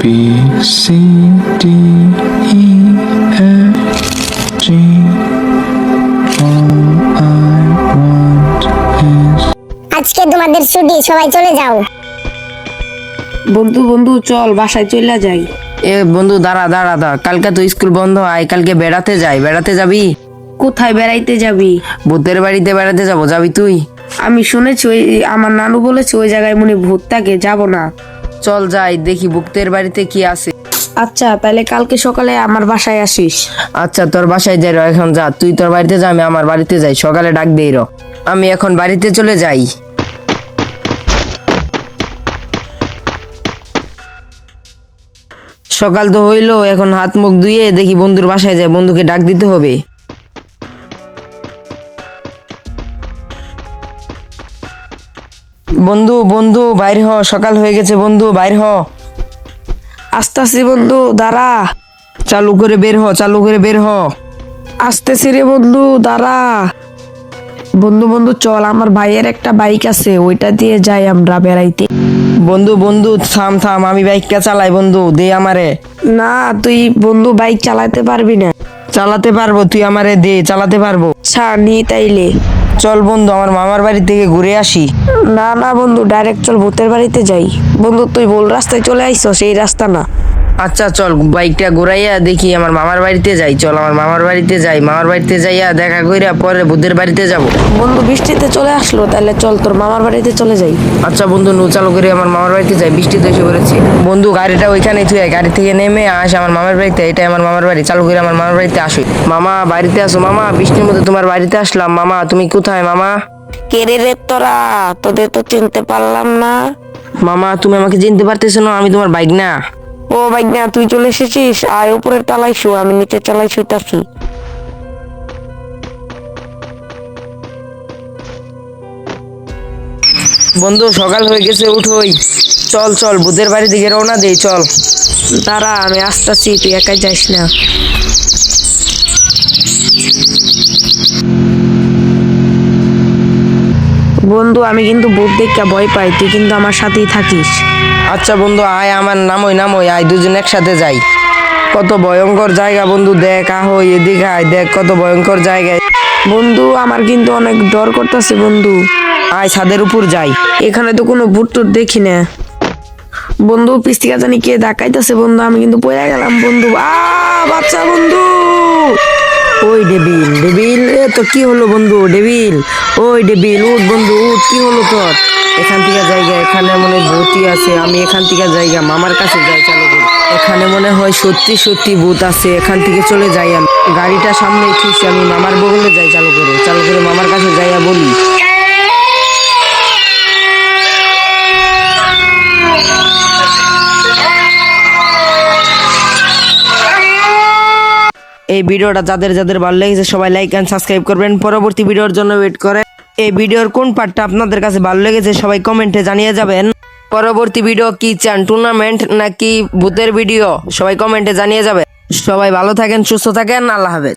B C D E F G. All I want is আজকে তোমাদের ছুটি সবাই চলে যাও। বন্ধু বন্ধু চল বাসায় চলে যাই। এ বন্ধু দাঁড়া দাঁড়া দাঁড়া। কালকে তো স্কুল বন্ধ আয় কালকে বেড়াতে যাই। বেড়াতে যাবি? কোথায় বেড়াইতে যাবি? ভূতের বাড়িতে বেড়াতে যাব। যাবি তুই? আমি শুনেছি ওই আমার নানু বলেছে ওই জায়গায় মনে ভূত থাকে যাব না। চল যাই দেখি ভূতের বাড়িতে কি আছে। আচ্ছা তাহলে কালকে সকালে আমার বাসায় আসিস। আচ্ছা তোর বাসায় যাই এখন যা। তুই তোর বাড়িতে যা আমি আমার বাড়িতে যাই সকালে ডাক দেই র। আমি এখন বাড়িতে চলে যাই। সকাল তো হইল এখন হাত মুখ ধুয়ে দেখি বন্ধুর বাসায় যায় বন্ধুকে ডাক দিতে হবে। বন্ধু বন্ধু বাইর হ সকাল হয়ে গেছে বন্ধু বাইর হ। আস্তে আস্তে বন্ধু দাঁড়া। চালু করে বের হ চালু করে বের হ। আসতেছি রে বন্ধু দাঁড়া। বন্ধু বন্ধু চল আমার ভাইয়ের একটা বাইক আছে ওইটা দিয়ে যাই আমরা বেড়াইতে। বন্ধু বন্ধু থাম থাম আমি বাইকটা চালাই বন্ধু দে আমারে। না তুই বন্ধু বাইক চালাতে পারবি না। চালাতে পারব তুই আমারে দে চালাতে পারব। আচ্ছা নি তাইলে। চল বন্ধু, আমার মামার বাড়ি থেকে ঘুরে আসি। না না বন্ধু ডাইরেক্ট চল ভূতের বাড়িতে যাই। বন্ধু, তুই বল রাস্তায় চলে আইস সেই রাস্তা না। আচ্ছা চল বাইকটা ঘুরাইয়া দেখি আমার মামার বাড়িতে যাই। চল আমার মামার বাড়িতে যাই। মামার বাড়িতে যাইয়া দেখা কইরা পরে বুদ্ধের বাড়িতে যাব। বন্ধু বৃষ্টিতে চলে আসলো তাহলে চল তোর মামার বাড়িতে চলে যাই। আচ্ছা বন্ধু নু চালু করে আমার মামার বাড়িতে যাই। বৃষ্টি তো এসে পড়েছে। বন্ধু গাড়িটা ওইখানে থুয়ে গাড়ি থেকে নেমে আস আমার মামার বাড়িতে এটাই আমার মামার বাড়ি। চালু করে আমার মামার বাড়িতে আসি মামা বাড়িতে আসো। মামা বৃষ্টির মধ্যে তোমার বাড়িতে আসলাম। মামা তুমি কোথায় মামা? কেরে রে তোরা? তোদের তো চিনতে পারলাম না। মামা তুমি আমাকে চিনতে পারতেছো না আমি তোমার বাইক না। ও ভাই না তুই চলে এসেছিস? আয় উপরে টালাইছু আমি নিচে চালাই শুইতাছি। বন্ধু সকাল হয়ে গেছে উঠোই চল চল বুধের বাড়ি দিকে রওনা দেই চল। দাঁড়া আমি আসতেছি তুই একাই যাস না। বন্ধু আমি কিন্তু ভূত দেখে ভয় পাই তুই কিন্তু আমার সাথেই থাকিস। আচ্ছা বন্ধু আয় আমার নামই নামই আয় দুজন একসাথে যাই। কত ভয়ঙ্কর জায়গা বন্ধু দেখ আহই এদিকে আয় দেখ কত ভয়ঙ্কর জায়গায়। বন্ধু আমার কিন্তু অনেক ডর করতেছে বন্ধু। আয় ছাদের উপর যাই। এখানে তো কোনো ভূত টুত দেখি না। বন্ধু পিস্তিকা জানি কে ডাকাইতেছে বন্ধু আমি কিন্তু পড়ে গেলাম বন্ধু। আ বাচ্চা বন্ধু! ওই ডেবিল ডেবিল, এ তো কি হলো বন্ধু, ডেবিল? ওই ডেবিল, উঠ বন্ধু, উঠ, কি হলো তোর? এখান থেকে জায়গা, এখানে মনে ভূতই আছে, আমি এখান থেকে জায়গা, মামার কাছে যাই চালু করি। এখানে মনে হয় সত্যি সত্যি ভূত আছে, এখান থেকে চলে যাই আমি। গাড়িটা সামনে ঠিক আমি মামার বগলে যাই চালু করে চালু করে মামার কাছে যাইয়া এই ভিডিওটা যাদের যাদের ভালো লেগেছে সবাই লাইক এন্ড সাবস্ক্রাইব করবেন। পরবর্তী ভিডিওর জন্য ওয়েট করে। এই ভিডিওর কোন পার্টটা আপনাদের কাছে ভালো লেগেছে সবাই কমেন্টে জানিয়ে যাবেন। পরবর্তী ভিডিও কি চান টুর্নামেন্ট নাকি ভূতের ভিডিও সবাই কমেন্টে জানিয়ে যাবে। সবাই ভালো থাকেন, সুস্থ থাকেন, আল্লাহ হাফেজ।